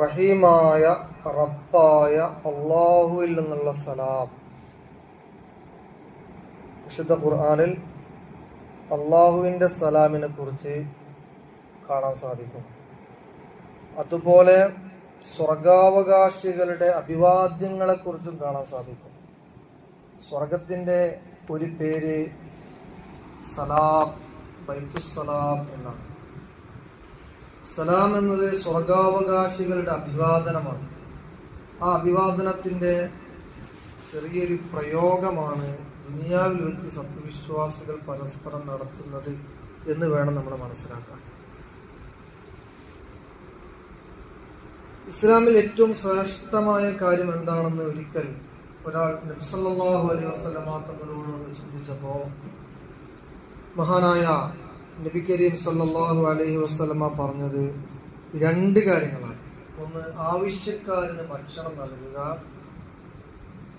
റഹീമായ റബ്ബായ അള്ളാഹുവിൽ നിന്നുള്ള സലാം. വിശുദ്ധ ഖുർആാനിൽ അള്ളാഹുവിന്റെ സലാമിനെ കുറിച്ച് കാണാൻ സാധിക്കും. അതുപോലെ സ്വർഗാവകാശികളുടെ അഭിവാദ്യങ്ങളെ കുറിച്ചും കാണാൻ സാധിക്കും. സ്വർഗത്തിന്റെ ഒരു പേര് സലാം ബൈത്തുസലാം എന്നാണ്. സലാം എന്നത് സ്വർഗാവകാശികളുടെ അഭിവാദനമാണ്. ആ അഭിവാദനത്തിന്റെ ചെറിയൊരു പ്രയോഗമാണ് ദുനിയാവിൽ വെച്ച് സത്യവിശ്വാസികൾ പരസ്പരം നടത്തുന്നത് എന്ന് വേണം നമ്മൾ മനസ്സിലാക്കാൻ. ഇസ്ലാമിൽ ഏറ്റവും ശ്രേഷ്ഠമായ കാര്യം എന്താണെന്ന് ഒരിക്കൽ ഒരാൾ നബ്സല്ലാഹു അലൈഹി വസ്ലമാ തങ്ങളോട് ചിന്തിച്ചപ്പോ മഹാനായ നബി കരീം സല്ലാഹു അലഹി വസ്ലമ പറഞ്ഞത് രണ്ട് കാര്യങ്ങളാണ്. ഒന്ന് ആവശ്യക്കാരന് ഭക്ഷണം നൽകുക.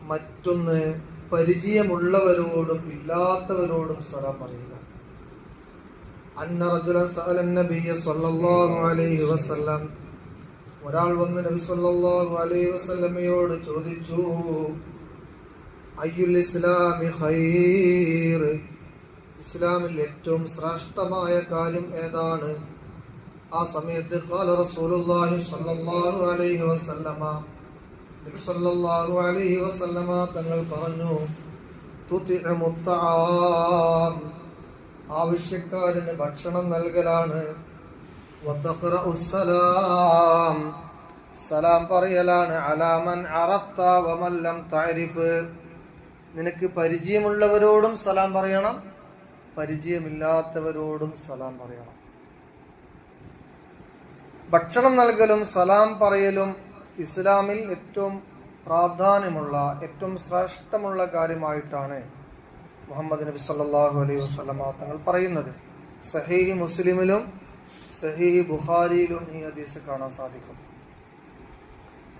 മറ്റൊന്ന് പരിചയമുള്ളവരോടും ഇല്ലാത്തവരോടും സലാം പറയുക അന്ന നബിയ സല്ലല്ലാഹു അലൈഹി വസല്ലം ഒരാൾ വന്ന് നബി സല്ലല്ലാഹു അലൈഹി വസല്ലമയോട് ചോദിച്ചു അയ്യുൽ ഇസ്ലാമി ഖൈർ? ഇസ്ലാമിൽ ഏറ്റവും ശ്രേഷ്ഠമായ കാര്യം ഏതാണ്? ആ സമയത്ത് റസൂലുള്ളാഹി സ്വല്ലല്ലാഹു അലൈഹി വസല്ലമ അലൈഹി വസല്ലമ തങ്ങൾ പറഞ്ഞു ആവശ്യക്കാരന് ഭക്ഷണം നൽകലാണ്. സലാം. പറയലാണ് അലാമൻ അറഫ്ത താരിഫ് നിനക്ക് പരിചയമുള്ളവരോടും സലാം പറയണം. പരിചയമില്ലാത്തവരോടും സലാം പറയണം. ഭക്ഷണം നൽകലും സലാം പറയലും ഇസ്ലാമിൽ ഏറ്റവും പ്രാധാന്യമുള്ള ഏറ്റവും ശ്രേഷ്ഠമുള്ള കാര്യമായിട്ടാണ് മുഹമ്മദ് നബി സല്ലാഹു അലൈഹി വസല്ലമ തങ്ങൾ പറയുന്നത്. സഹീഹി മുസ്ലിമിലും സഹീഹി ബുഖാരിയിലും ഈ ഹദീസ് കാണാൻ സാധിക്കും.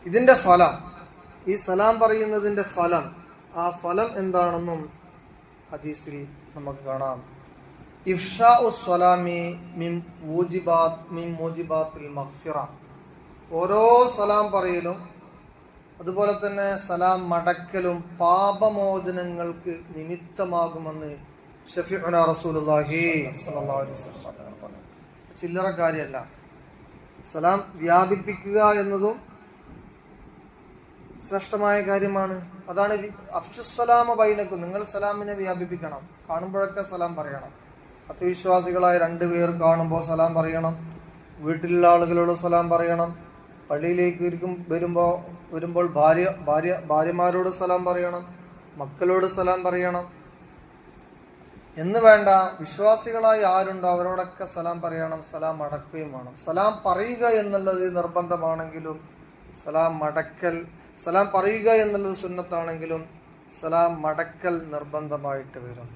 ഇതിന്റെ ഫലം ഈ സലാം പറയുന്നതിന്റെ ഫലം ആ ഫലം എന്താണെന്നും ഹദീസിൽ നമുക്ക് കാണാം. ഇഫ്ഷാ സ്വലാമി മിൻ മൂജിബാത്ത് മിൻ മൂജിബാത്തിൽ മഗ്ഫിറ. ഓരോ സലാം പറയലും അതുപോലെ തന്നെ സലാം മടക്കലും പാപമോചനങ്ങൾക്ക് നിമിത്തമാകുമെന്ന് ഷഫീഉന റസൂലുള്ളാഹി ചില്ലറ കാര്യമല്ല സലാം വ്യാപിപ്പിക്കുക എന്നതും ശ്രേഷ്ഠമായ കാര്യമാണ്. അതാണ് അഫ്ഷുസലാമ ബൈനക്കും നിങ്ങൾ സലാമിനെ വ്യാപിപ്പിക്കണം. കാണുമ്പോഴൊക്കെ സലാം പറയണം. സത്യവിശ്വാസികളായ രണ്ടുപേർ കാണുമ്പോൾ സലാം പറയണം. വീട്ടിലുള്ള ആളുകളോട് സലാം പറയണം. പള്ളിയിലേക്ക് ഇരിക്കും വരുമ്പോൾ വരുമ്പോൾ ഭാര്യ ഭാര്യ ഭാര്യമാരോട് സലാം പറയണം. മക്കളോട് സലാം പറയണം. എന്ന് വേണ്ട വിശ്വാസികളായി ആരുണ്ടോ അവരോടൊക്കെ സലാം പറയണം. സലാം മടക്കുകയും വേണം. സലാം പറയുക എന്നുള്ളത് നിർബന്ധമാണെങ്കിലും സലാം മടക്കൽ സലാം പറയുക എന്നുള്ളത് സുന്നത്താണെങ്കിലും സലാം മടക്കൽ നിർബന്ധമായിട്ട് വരും.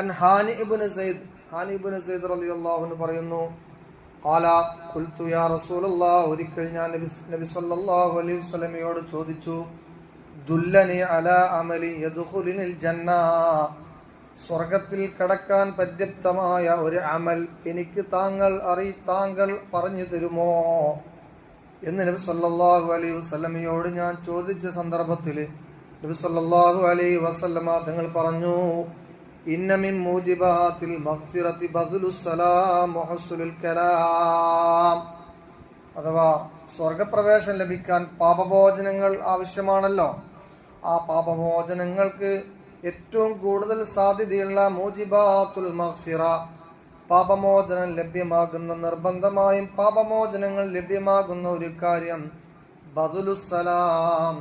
അൻ Hani ibn Zaid Hani ibn Zaid റളിയല്ലാഹു അൻഹു പറയുന്നു ഖാല ഖുൽതു യാ റസൂലല്ലാഹ് ഒരിക്കൽ ഞാൻ നബി നബി സല്ലല്ലാഹു അലൈഹി വസല്ലമയോട് ചോദിച്ചു ദുല്ലനി അലാ അമലി യദ്ഖുലുനിൽ ജന്ന. സ്വർഗത്തിൽ കടക്കാൻ പര്യാപ്തമായ ഒരു അമൽ എനിക്ക് താങ്കൾ അറി താങ്കൾ പറഞ്ഞു തരുമോ? എന്ന് നബി സല്ലാഹു അലൈഹി വസ്ലമയോട് ഞാൻ ചോദിച്ച സന്ദർഭത്തിൽ നബി സല്ലാഹു അലൈഹി വസല്ലമ തങ്ങൾ പറഞ്ഞു ഇന്ന മിൻ മൂജിബാത്തിൽ മഗ്ഫിറത്തി കലാം. അഥവാ സ്വർഗപ്രവേശം ലഭിക്കാൻ പാപമോചനങ്ങൾ ആവശ്യമാണല്ലോ. ആ പാപമോചനങ്ങൾക്ക് ഏറ്റവും കൂടുതൽ സാധ്യതയുള്ള മൂജിബാത്തുൽ മഗ്ഫിറ പാപമോചനം ലഭ്യമാകുന്ന നിർബന്ധമായും പാപമോചനങ്ങൾ ലഭ്യമാകുന്ന ഒരു കാര്യം ബദുലുസലാം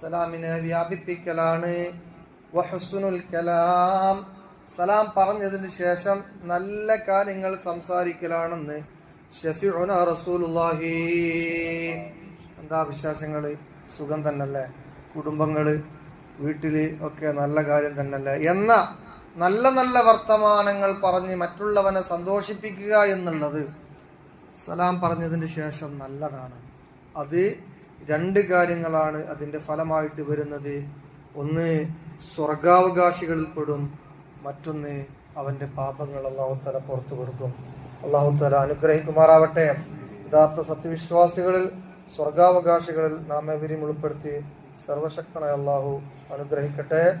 സലാമിനെ വ്യാപിപ്പിക്കലാണ്. വഹസുനുൽ കലാം. സലാം പറഞ്ഞതിന് ശേഷം നല്ല കാര്യങ്ങൾ സംസാരിക്കലാണെന്ന് ഷഫിഉന റസൂലുള്ളാഹി. എന്താ വിശ്വാസങ്ങൾ സുഖം തന്നല്ലേ? കുടുംബങ്ങൾ വീട്ടിൽ ഒക്കെ നല്ല കാര്യം തന്നല്ലേ? എന്ന നല്ല നല്ല വർത്തമാനങ്ങൾ പറഞ്ഞ് മറ്റുള്ളവനെ സന്തോഷിപ്പിക്കുക എന്നുള്ളത് സലാം പറഞ്ഞതിന് ശേഷം നല്ലതാണ്. അത് രണ്ട് കാര്യങ്ങളാണ് അതിന്റെ ഫലമായിട്ട് വരുന്നത്. ഒന്ന് സ്വർഗാവകാശികളിൽ പെടും. മറ്റൊന്ന് അവന്റെ പാപങ്ങൾ അള്ളാഹുത്തല പുറത്തു കൊടുക്കും. അള്ളാഹു താല അനുഗ്രഹിക്കുമാറാവട്ടെ. യഥാർത്ഥ സത്യവിശ്വാസികളിൽ സ്വർഗാവകാശികളിൽ നാം എവരെയും ഉൾപ്പെടുത്തി സർവശക്തനായ അള്ളാഹു അനുഗ്രഹിക്കട്ടെ.